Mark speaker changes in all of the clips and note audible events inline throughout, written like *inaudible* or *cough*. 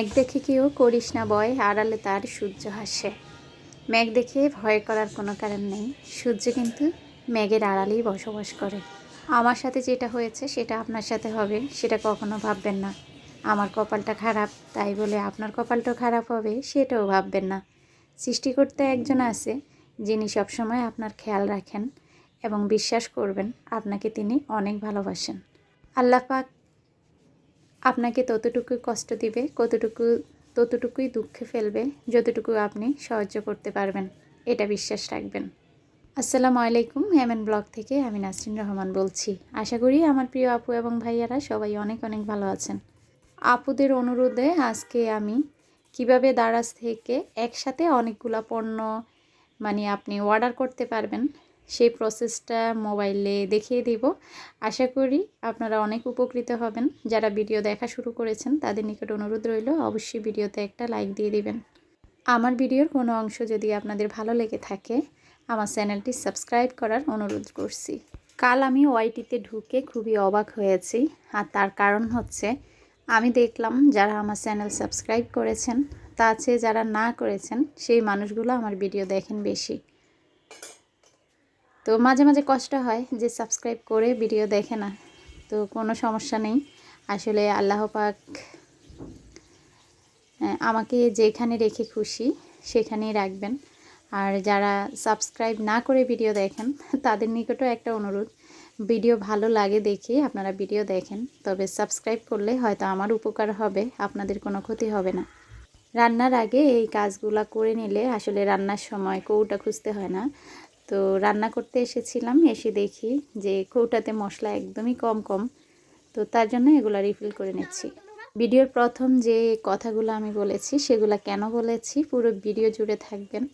Speaker 1: মেঘ দেখে কেউ করিস না বয়, আড়ালে তার সূর্য হাসে মেঘ দেখে ভয় করার কোনো কারণ নেই। সূর্য কিন্তু মেঘের আড়ালেই বসবাস করে। আমার সাথে যেটা হয়েছে সেটা আপনার সাথে হবে, সেটা কখনো ভাববেন না। আমার কপালটা খারাপ, তাই বলে আপনার কপালটাও খারাপ হবে, সেটাও ভাববেন না। সৃষ্টি করতে একজন আছে, যিনি সবসময় আপনার খেয়াল রাখেন এবং বিশ্বাস করবেন, আপনাকে তিনি অনেক ভালোবাসেন। আল্লাহ পাক আপনাকে ততটুকু কষ্ট দিবে, কতটুকু, ততটুকুই দুঃখে ফেলবে, যতটুকু আপনি সাহায্য করতে পারবেন, এটা বিশ্বাস রাখবেন। আসসালামু আলাইকুম, হেমেন ব্লগ থেকে আমি নাসরিন রহমান বলছি। আশা করি আমার প্রিয় আপু এবং ভাইয়ারা সবাই অনেক অনেক ভালো আছেন। আপুদের অনুরোধে আজকে আমি কীভাবে দারাজ থেকে একসাথে অনেকগুলা পণ্য মানে আপনি অর্ডার করতে পারবেন সেই প্রসেসটা মোবাইলে দেখিয়ে দিব। আশা করি আপনারা অনেক উপকৃত হবেন। যারা ভিডিও দেখা শুরু করেছেন, তাদের নিকট অনুরোধ রইল, অবশ্যই ভিডিওতে একটা লাইক দিয়ে দিবেন। আমার ভিডিওর কোনো অংশ যদি আপনাদের ভালো লেগে থাকে, আমার চ্যানেলটি সাবস্ক্রাইব করার অনুরোধ করছি। কাল আমি ওয়াইটিতে ঢুকে খুবই অবাক হয়েছি, আর তার কারণ হচ্ছে, আমি দেখলাম যারা আমার চ্যানেল সাবস্ক্রাইব করেছেন, তা আছে যারা না করেছেন, সেই মানুষগুলো আমার ভিডিও দেখেন বেশি। তো মাঝে মাঝে কষ্ট হয় যে সাবস্ক্রাইব করে ভিডিও দেখে না। তো কোনো সমস্যা নেই। আসলে আল্লাহ পাক আমাকে যেখানে রেখে খুশি সেখানেই রাখবেন। আর যারা সাবস্ক্রাইব না করে ভিডিও দেখেন, *laughs* তাদের নিকটও একটা অনুরোধ। ভিডিও ভালো লাগে দেখে আপনারা ভিডিও দেখেন, তবে সাবস্ক্রাইব করলে হয়তো আমার উপকার হবে, আপনাদের কোনো ক্ষতি হবে না। রান্নার আগে এই কাজগুলা করে নিলে আসলে রান্নার সময় কৌটা খুঁজতে হয় না। তো রান্না করতে এসেছিলাম, এসে দেখি যে কৌটাতে মশলা একদমই কম কম, তো তার জন্য এগুলো রিফিল করে নিচ্ছি। ভিডিওর প্রথম যে কথাগুলো আমি বলেছি, সেগুলো কেন বলেছি পুরো ভিডিও জুড়ে থাকবেন,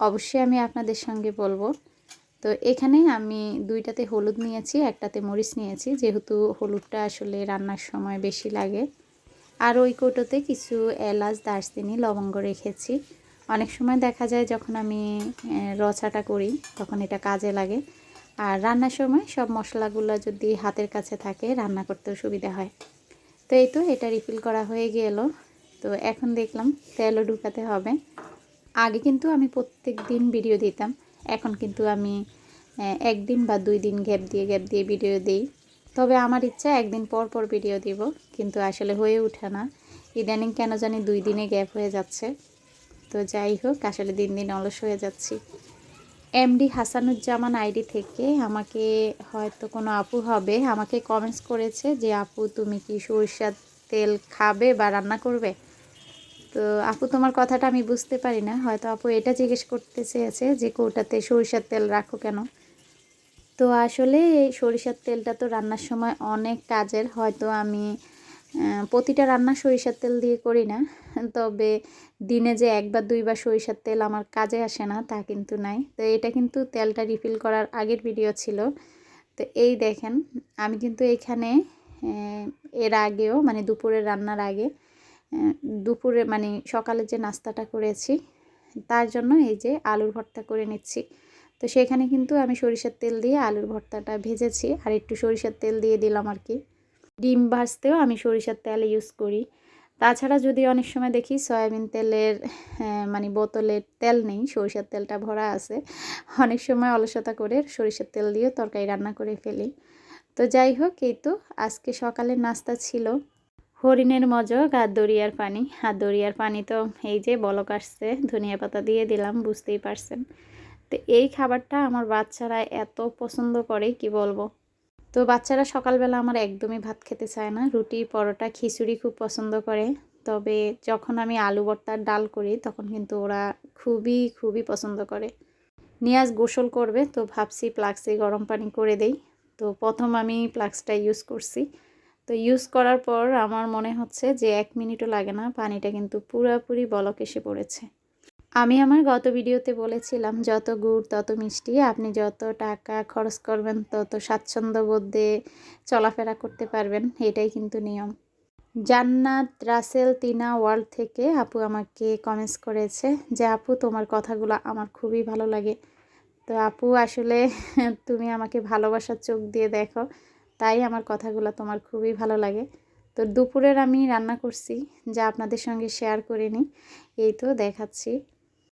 Speaker 1: অবশ্যই আমি আপনাদের সঙ্গে বলব। তো এখানে আমি দুইটাতে হলুদ নিয়েছি, একটাতে মরিচ নিয়েছি, যেহেতু হলুদটা আসলে রান্নার সময় বেশি লাগে। আর ওই কৌটোতে কিছু এলাচ, দারচিনি, লবঙ্গ রেখেছি। অনেক সময় দেখা যায় যখন আমি রচাটা করি, তখন এটা কাজে লাগে। আর রান্নার সময় সব মশলাগুলো যদি হাতের কাছে থাকে, রান্না করতেও সুবিধা হয়। তো এই তো এটা রিফিল করা হয়ে গেল। তো এখন দেখলাম তেলও ঢুকাতে হবে। আগে কিন্তু আমি প্রত্যেক দিন ভিডিও দিতাম। এখন কিন্তু আমি একদিন বা দুই দিন গ্যাপ দিয়ে গ্যাপ দিয়ে ভিডিও দিই। তবে আমার ইচ্ছা একদিন পর পর ভিডিও দিব, কিন্তু আসলে হয়ে ওঠে না। ইদানিং কেন জানি দুই দিনে গ্যাপ হয়ে যাচ্ছে। তো যাই হোক, আসলে দিন দিন অলস হয়ে যাচ্ছি। এমডি হাসানুজ্জামান আইডি থেকে আমাকে হয়তো কোনো আপু হবে, আমাকে কমেন্টস করেছে যে, আপু, তুমি কি সরিষার তেল খাবে বা রান্না করবে? তো আপু, তোমার কথাটা আমি বুঝতে পারি না। হয়তো আপু এটা জিজ্ঞেস করতে চেয়েছে যে, কৌটাতে সরিষার তেল রাখো কেন? তো আসলে এই সরিষার তেলটা তো রান্নার সময় অনেক কাজের, হয়তো আমি প্রতিটা রান্না সরিষার তেল দিয়ে করি না। তবে দিনে যে একবার, দুইবার সরিষার তেল আমার কাজে আসে না, তা কিন্তু নাই। তো এটা কিন্তু তেলটা রিফিল করার আগের ভিডিও ছিল। তো এই দেখেন, আমি কিন্তু এখানে এর আগেও মানে দুপুরের রান্নার আগে দুপুরে মানে সকালে যে নাস্তাটা করেছি, তার জন্য এই যে আলুর ভর্তা করে নিচ্ছি। তো সেখানে কিন্তু আমি সরিষার তেল দিয়ে আলুর ভর্তাটা ভেজেছি, আর একটু সরিষার তেল দিয়ে দিলাম আর কি। ডিম ভাজতেও আমি সরিষার তেল ইউজ করি। তাছাড়া যদি অনেক সময় দেখি সয়াবিন তেলের মানে বোতলের তেল নেই, সরিষার তেলটা ভরা আছে, অনেক সময় অলসতা করে সরিষার তেল দিয়েও তরকারি রান্না করে ফেলি। তো যাই হোক, এই তো আজকে সকালের নাস্তা ছিল। হরিণের মজক আর দরিয়ার পানি। আর দরিয়ার পানি তো এই যে বলক আসছে, ধনিয়া পাতা দিয়ে দিলাম, বুঝতেই পারছেন। তো এই খাবারটা আমার বাচ্চারা এত পছন্দ করে, কি বলব? তো বাচ্চারা সকালবেলা আমার একদমই ভাত খেতে চায় না। রুটি, পরোটা, খিচুড়ি খুব পছন্দ করে। তবে যখন আমি আলু ভর্তার ডাল করি, তখন কিন্তু ওরা খুবই খুবই পছন্দ করে। নিয়াজ গোসল করবে, তো ভাবছি প্লাক্সে গরম পানি করে দেই। তো প্রথম আমি প্লাক্সটা ইউজ করছি। তো ইউজ করার পর আমার মনে হচ্ছে যে এক মিনিটও লাগে না, পানিটা কিন্তু পুরোপুরি বলক এসে পড়েছে। আমি আমার গত ভিডিওতে বলেছিলাম, যত গুড়, তত মিষ্টি। আপনি যত টাকা খরচ করবেন, তত স্বাচ্ছন্দ্য বোধে চলাফেরা করতে পারবেন। এটাই কিন্তু নিয়ম। জান্নাত রাসেল তিনা ওয়ার্ল্ড থেকে আপু আমাকে কমেন্টস করেছে যে, আপু, তোমার কথাগুলো আমার খুবই ভালো লাগে। তো আপু, আসলে *laughs* তুমি আমাকে ভালোবাসার চোখ দিয়ে দেখো, তাই আমার কথাগুলো তোমার খুবই ভালো লাগে। তো দুপুরের আমি রান্না করছি, যা আপনাদের সঙ্গে শেয়ার করে নিই। এই তো দেখাচ্ছি।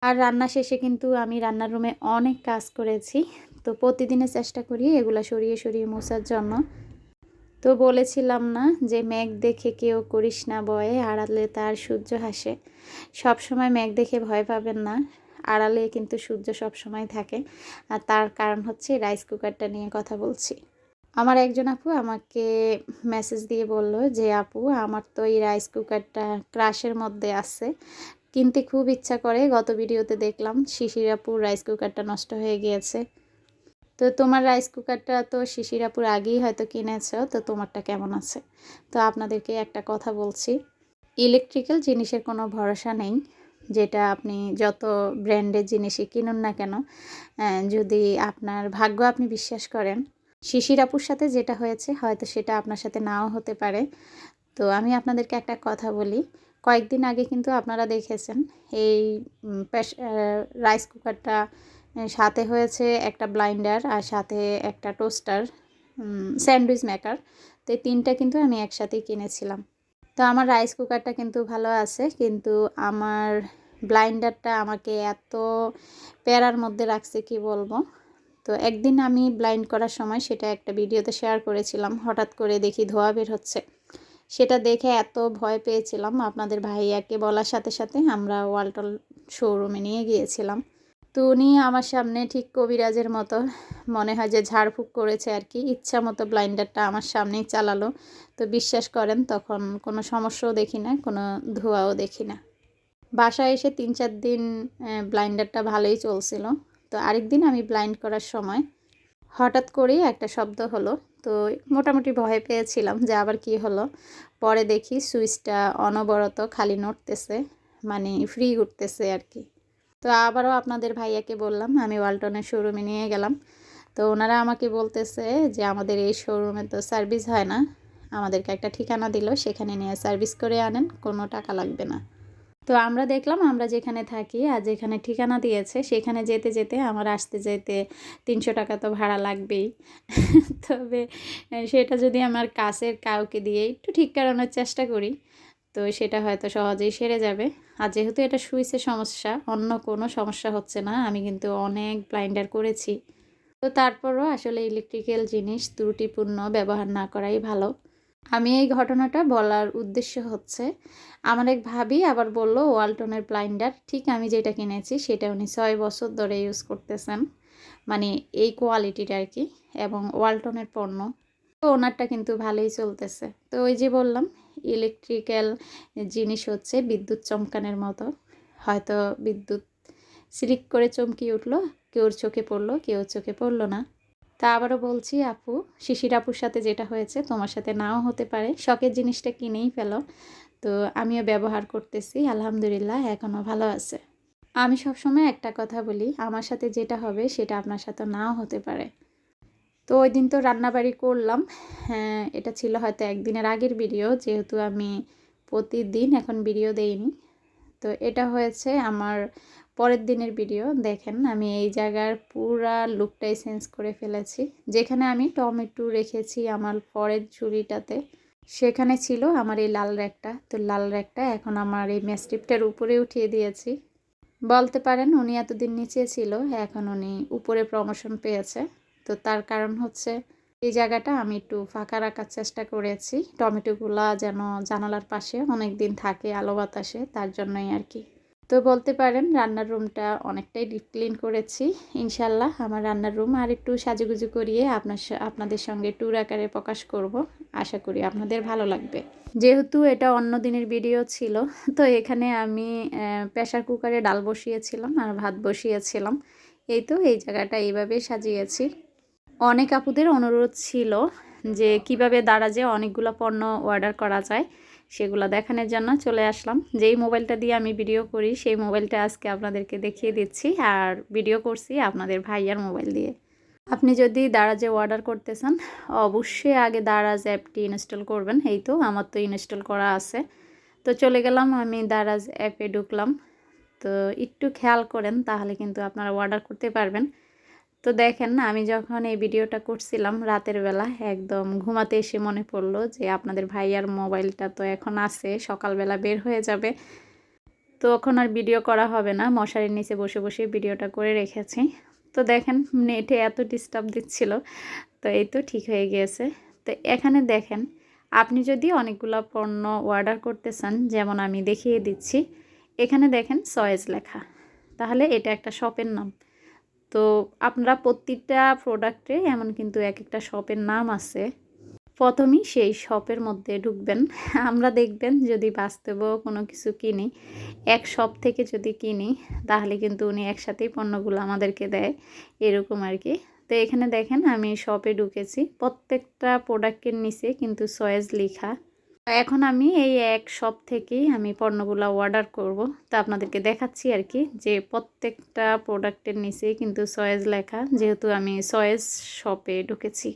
Speaker 1: আর রান্না শেষে কিন্তু আমি রান্নার রুমে অনেক কাজ করেছি। তো প্রতিদিনের চেষ্টা করি এগুলো সরিয়ে সরিয়ে মোছার জন্য। তো বলেছিলাম না যে মেঘ দেখে কেউ করিস না বয়ে, আড়ালে তার সূর্য হাসে। সব সময় মেঘ দেখে ভয় পাবেন না, আড়ালে কিন্তু সূর্য সব সময় থাকে। আর তার কারণ হচ্ছে রাইস কুকারটা নিয়ে কথা বলছি। আমার একজন আপু আমাকে মেসেজ দিয়ে বলল যে, আপু, আমার তো এই রাইস কুকারটা ক্রাশের মধ্যে আছে। কিনতে খুব ইচ্ছা করে, গত ভিডিওতে দেখলাম শিশির আপুর রাইস কুকারটা নষ্ট হয়ে গিয়েছে। তো তোমার রাইস কুকারটা তো শিশিরাপুর আগেই হয়তো কিনেছ, তো তোমারটা কেমন আছে? তো আপনাদেরকে একটা কথা বলছি। ইলেকট্রিক্যাল জিনিসের কোনো ভরসা নেই, যেটা আপনি যত ব্র্যান্ডের জিনিসই কিনুন না কেন যদি আপনার ভাগ্য আপনি বিশ্বাস করেন, শিশিরাপুর সাথে যেটা হয়েছে, হয়তো সেটা আপনার সাথে নাও হতে পারে। তো আমি আপনাদেরকে একটা কথা বলি কয়েকদিন আগে কিন্তু আপনারা দেখেছেন, এই রাইস কুকারটা সাথে হয়েছে একটা ব্লাইন্ডার আর সাথে একটা টোস্টার স্যান্ডউইচ মেকার তো এই তিনটা কিন্তু আমি একসাথেই কিনেছিলাম। তো আমার রাইস কুকারটা কিন্তু ভালো আছে, কিন্তু আমার ব্লাইন্ডারটা আমাকে এত প্যারার মধ্যে রাখছে, কি বলব? তো একদিন আমি ব্লাইন্ড করার সময় সেটা একটা ভিডিওতে শেয়ার করেছিলাম, হঠাৎ করে দেখি ধোয়া বের হচ্ছে। সেটা দেখে এত ভয় পেয়েছিলাম আপনাদের ভাইয়াকে বলার সাথে সাথে। আমরা ওয়ালটল শোরুমে নিয়ে গিয়েছিলাম। তো উনি আমার সামনে ঠিক কবিরাজের মতো মনে হয় যে ঝাড়ফুঁক করেছে আর কি। ইচ্ছা মতো ব্লাইন্ডারটা আমার সামনেই চালালো। তো বিশ্বাস করেন, তখন কোনো সমস্যাও দেখি না, কোনো ধোঁয়াও দেখি না। বাসায় এসে তিন চার দিন ব্লাইন্ডারটা ভালোই চলছিল। তো আরেক দিন আমি ব্লাইন্ড করার সময় হঠাৎ করেই একটা শব্দ হলো। তো মোটামুটি ভয় পেয়েছিলাম যে আবার কি হলো। পরে দেখি সুইচটা অনবরত খালি নড়তেছে মানে ফ্রি উঠতেছে আর কি। তো আবারও আপনাদের ভাইয়াকে বললাম, আমি ওয়ালটনের শোরুমে নিয়ে গেলাম। তো ওনারা আমাকে বলতেছে যে, আমাদের এই শোরুমে তো সার্ভিস হয় না। আমাদেরকে একটা ঠিকানা দিল, সেখানে নিয়ে সার্ভিস করে আনেন, কোনো টাকা লাগবে না। তো আমরা দেখলাম আমরা যেখানে থাকি আর যেখানে ঠিকানা দিয়েছে, সেখানে যেতে যেতে আমার আসতে যেতে তিনশো টাকা তো ভাড়া লাগবেই। *laughs* তবে সেটা যদি আমার কাছের কাউকে দিয়ে একটু ঠিক করানোর চেষ্টা করি, তো সেটা হয়তো সহজেই সেরে যাবে। আর যেহেতু এটা সুইচের সমস্যা, অন্য কোনো সমস্যা হচ্ছে না, আমি কিন্তু অনেক ব্লাইন্ডার করেছি। তো তারপরও আসলে ইলেকট্রিক্যাল জিনিস ত্রুটিপূর্ণ ব্যবহার না করাই ভালো। আমি এই ঘটনাটা বলার উদ্দেশ্য হচ্ছে, আমার এক ভাবি আবার বলল, ওয়ালটনের ব্লাইন্ডার ঠিক আমি যেটা কিনেছি সেটা উনি ছয় বছর ধরে ইউজ করতেছেন। মানে এই কোয়ালিটিটা আর কি, এবং ওয়ালটনের পণ্য। তো ওনারটা কিন্তু ভালোই চলতেছে। তো ওই যে বললাম ইলেকট্রিক্যাল জিনিস হচ্ছে বিদ্যুৎ চমকানের মতো। হয়তো বিদ্যুৎ স্লিক করে চমকিয়ে উঠল, কেউর চোখে পড়ল কেউ চোখে পড়ল না। তা আবারও বলছি, আপু, শিশির আপুর সাথে যেটা হয়েছে তোমার সাথে নাও হতে পারে। শখের জিনিসটা কিনেই ফেলো। তো আমিও ব্যবহার করতেছি, আলহামদুলিল্লাহ এখনও ভালো আছে। আমি সবসময় একটা কথা বলি, আমার সাথে যেটা হবে সেটা আপনার সাথে নাও হতে পারে। তো ওই দিন তো রান্নাবাড়ি করলাম। হ্যাঁ এটা ছিল হয়তো একদিনের আগের ভিডিও, যেহেতু আমি প্রতিদিন এখন ভিডিও দেইনি। তো এটা হয়েছে আমার পরের দিনের ভিডিও দেখেন আমি এই জায়গার পুরা লুকটাই চেঞ্জ করে ফেলেছি। যেখানে আমি টমেটো রেখেছি আমার পরের ঝুড়িটাতে, সেখানে ছিল আমার এই লাল র্যাকটা। তো লাল র্যাকটা এখন আমার এই ম্যাস্ট্রিপটার উপরে উঠিয়ে দিয়েছি। বলতে পারেন উনি এতদিন নিচে ছিল, এখন উনি উপরে প্রমোশন পেয়েছে। তো তার কারণ হচ্ছে, এই জায়গাটা আমি একটু ফাঁকা রাখার চেষ্টা করেছি। টমেটোগুলা যেন জানালার পাশে অনেক দিন থাকে আলো বাতাসে, তার জন্যই আর কি। তো বলতে পারেন রান্নার রুমটা অনেকটাই ডিপ ক্লিন করেছি, ইনশাল্লাহ আমার রান্নার রুম আর একটু সাজুগুজু করিয়ে আপনার আপনাদের সঙ্গে ট্যুর আকারে প্রকাশ করব, আশা করি আপনাদের ভালো লাগবে। যেহেতু এটা অন্য দিনের ভিডিও ছিল, তো এখানে আমি প্রেশার কুকারে ডাল বসিয়েছিলাম আর ভাত বসিয়েছিলাম। এই তো এই জায়গাটা এইভাবে সাজিয়েছি। অনেক আপুদের অনুরোধ ছিল যে কীভাবে দারাজে অনেকগুলো পণ্য অর্ডার করা যায় সেগুলো দেখানোর জন্য চলে আসলাম। যেই মোবাইলটা দিয়ে আমি ভিডিও করি, সেই মোবাইলটা আজকে আপনাদেরকে দেখিয়ে দিচ্ছি আর ভিডিও করছি আপনাদের ভাইয়ার মোবাইল দিয়ে। আপনি যদি দারাজে অর্ডার করতে চান, অবশ্যই আগে দারাজ অ্যাপটি ইনস্টল করবেন। এই তো, আমার তো ইনস্টল করা আছে। তো চলে গেলাম, আমি দারাজ অ্যাপে ঢুকলাম। তো একটু খেয়াল করেন, তাহলে কিন্তু আপনারা অর্ডার করতে পারবেন। তো দেখেন না, আমি যখন এই ভিডিওটা করছিলাম রাতের বেলা, একদম ঘুমাতে এসে মনে পড়ল যে আপনাদের ভাইয়ার মোবাইলটা তো এখন আছে, সকালবেলা বের হয়ে যাবে। তো এখন আর ভিডিও করা হবে না, মশারির নিচে বসে বসে ভিডিওটা করে রেখেছি। তো দেখেন, নেটে এত ডিস্টার্ব দিচ্ছিল, তো এই তো ঠিক হয়ে গিয়েছে। তো এখানে দেখেন, আপনি যদি অনেকগুলো পণ্য অর্ডার করতে চান, যেমন আমি দেখিয়ে দিচ্ছি, এখানে দেখেন সয়েজ লেখা। তাহলে এটা একটা শপের নাম। তো আপনারা প্রতিটা প্রোডাক্টে এমন কিন্তু এক একটা শপের নাম আছে। প্রথমেই সেই শপের মধ্যে ঢুকবেন। আমরা দেখবেন যদি বাস্তবেও কোনো কিছু কিনি, এক শপ থেকে যদি কিনি, তাহলে কিন্তু উনি একসাথেই পণ্যগুলো আমাদেরকে দেয়। এরকম আর কি। তো এখানে দেখেন আমি শপে ঢুকেছি। প্রত্যেকটা প্রোডাক্টের নিচে কিন্তু সয়েজ লেখা। এখন আমি এই এক শপ থেকেই আমি পণ্যগুলো অর্ডার করব। তো আপনাদেরকে দেখাচ্ছি আর কি যে প্রত্যেকটা প্রোডাক্টের নিচেই কিন্তু সয়েজ লেখা, যেহেতু আমি সয়েজ শপে ঢুকেছি।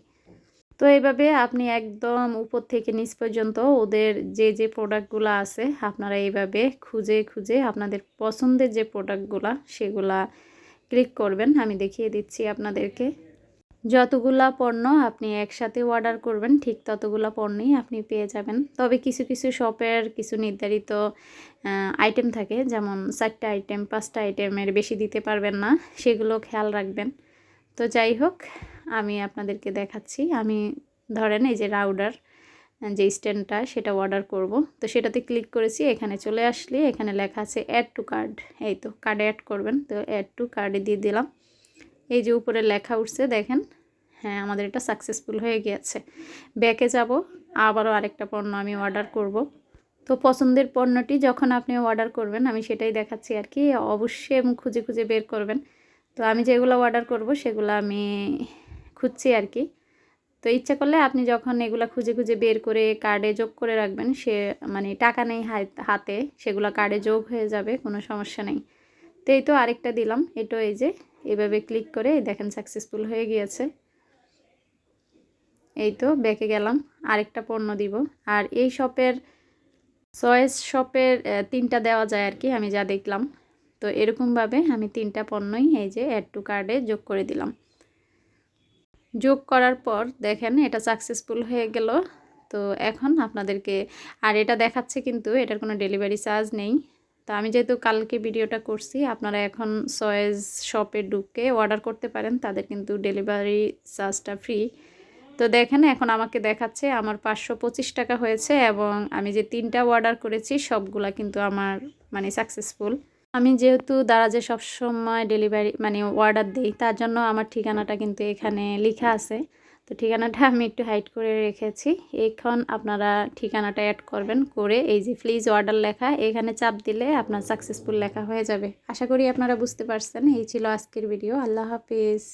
Speaker 1: তো এইভাবে আপনি একদম উপর থেকে নিচ পর্যন্ত ওদের যে যে প্রোডাক্টগুলো আছে, আপনারা এইভাবে খুঁজে খুঁজে আপনাদের পছন্দের যে প্রোডাক্টগুলো সেগুলা ক্লিক করবেন। আমি দেখিয়ে দিচ্ছি আপনাদেরকে। যতগুলা পণ্য আপনি একসাথে অর্ডার করবেন, ঠিক ততগুলা পণ্যই আপনি পেয়ে যাবেন। তবে কিছু কিছু শপের কিছু নির্ধারিত আইটেম থাকে, যেমন চারটা আইটেম পাঁচটা আইটেমের বেশি দিতে পারবেন না, সেগুলো খেয়াল রাখবেন। তো যাই হোক, আমি আপনাদেরকে দেখাচ্ছি। আমি ধরেন এই যে রাউডার যে স্ট্যান্ডটা সেটা অর্ডার করব। তো সেটাতে ক্লিক করেছি, এখানে চলে আসলে এখানে লেখা আছে অ্যাড টু কার্ড এই তো কার্ডে অ্যাড করবেন, তো অ্যাড টু কার্ডে দিয়ে দিলাম। এই যে উপরে লেখা উঠছে, দেখেন। হ্যাঁ আমাদের এটা সাকসেসফুল হয়ে গিয়েছে। ব্যাকে যাব, আবারও আরেকটা পণ্য আমি অর্ডার করব। তো পছন্দের পণ্যটি যখন আপনি অর্ডার করবেন, আমি সেটাই দেখাচ্ছি আর কি। অবশ্যই খুঁজে খুঁজে বের করবেন। তো আমি যেগুলো অর্ডার করব, সেগুলো আমি খুঁজছি আর কি। তো ইচ্ছা করলে আপনি যখন এগুলো খুঁজে খুঁজে বের করে কার্ডে যোগ করে রাখবেন, সে মানে টাকা নেই হাতে, সেগুলো কার্ডে যোগ হয়ে যাবে, কোনো সমস্যা নেই। তো এই তো আরেকটা দিলাম, এটো এই যে এভাবে ক্লিক করে দেখেন সাকসেসফুল হয়ে গিয়েছে। এই তো ব্যাকে গেলাম, আরেকটা পণ্য দিব। আর এই শপের চয়েস শপের তিনটা দেওয়া যায় আর কি, আমি যা দেখলাম। তো এরকমভাবে আমি তিনটা পণ্যই এই যে অ্যাড টু কার্ডে যোগ করে দিলাম। যোগ করার পর দেখেন এটা সাকসেসফুল হয়ে গেল। তো এখন আপনাদেরকে, আর এটা দেখাচ্ছে কিন্তু, এটার কোনো ডেলিভারি চার্জ নেই। তো আমি যেহেতু কালকে ভিডিওটা করছি, আপনারা এখন সয়েজ শপে ঢুকে অর্ডার করতে পারেন, তাদের কিন্তু ডেলিভারি চার্জটা ফ্রি তো দেখেন, এখন আমাকে দেখাচ্ছে আমার পাঁচশো পঁচিশ টাকা হয়েছে এবং আমি যে তিনটা অর্ডার করেছি, সবগুলা কিন্তু আমার মানে সাকসেসফুল আমি যেহেতু দারাজে সবসময় ডেলিভারি মানে অর্ডার দিই, তার জন্য আমার ঠিকানাটা কিন্তু এখানে লেখা আছে। তো ঠিকানাটা আমি একটু হাইড করে রেখেছি। এখন আপনারা ঠিকানাটা অ্যাড করবেন করে এই যে প্লিজ অর্ডার লেখা, এখানে চাপ দিলে আপনার সাকসেসফুল লেখা হয়ে যাবে। আশা করি আপনারা বুঝতে পারছেন। এই ছিল আজকের ভিডিও আল্লাহ হাফিজ।